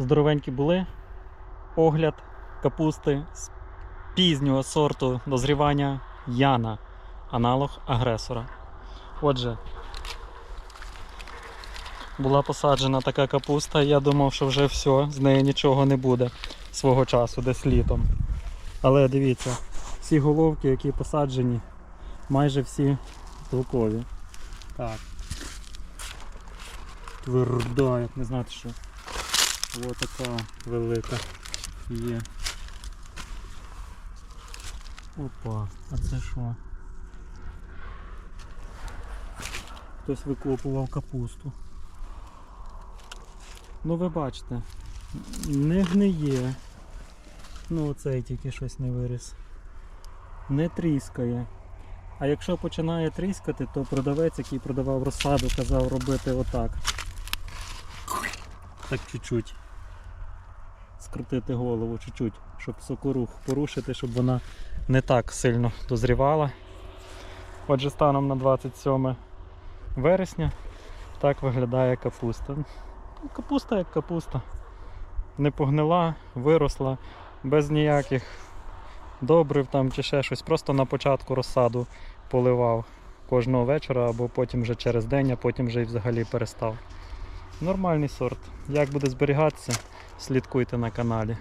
здоровенькі були. Огляд капусти з пізнього сорту дозрівання Яна, аналог агресора. Отже, була посаджена така капуста, я думав, що вже все, з неї нічого не буде свого часу, десь літом. Але дивіться, всі головки, які посаджені, майже всі толкові. Так. Тверда, як не знати що. Ось така велика є. Опа, а це що? Хтось викопував капусту. Ну ви бачите, не гниє. Ну оцей тільки щось не виріс. Не тріскає. А якщо починає тріскати, то продавець, який продавав розсаду, казав робити отак. Так чуть-чуть. Скрутити голову чуть-чуть, щоб сокорух порушити, щоб вона не так сильно дозрівала. Отже, станом на 27 вересня так виглядає капуста. Ну, Капуста як капуста. Не погнила, виросла, без ніяких добрив там чи ще щось. Просто на початку розсаду поливав кожного вечора або потім вже через день, а потім вже і взагалі перестав. Нормальний сорт. Як буде зберігатися, слідкуйте на каналі.